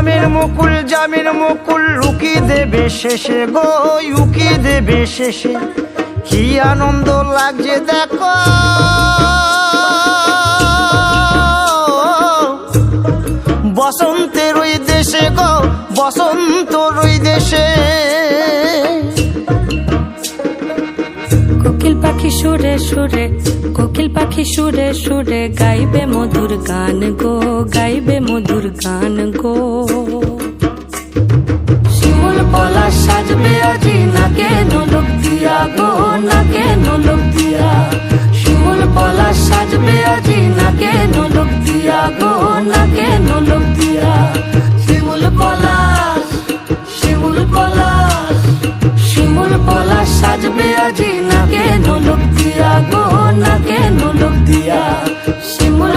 আমের মুকুল জামের মুকুল লুকি দেবে শেষে গো, উকি দেবে শেষে। কি আনন্দ লাগছে দেখো। বসন্তের ওই দেশে গো, বসন্তর ওই দেশে। কোকিল পাখি সুরে সুরে, কোকিল পাখি সুরে সুরে, গাইবে মধুর গান গো, গাইবে গান গো। শিমুল পলা সাজবে আজি, নাকে নলক দিয়া গো, নাকে নলক দিয়া। শিমুল পলা সাজবে আজি, নাকে নলক দিয়া গো, নাকে নলক দিয়া। শিমুল পলাশ শিমুল পলাশ শিমুল পলাশ সাজবে আজি, নাকে নলক দিয়া গো, নাকে নলক দিয়া। শিমুল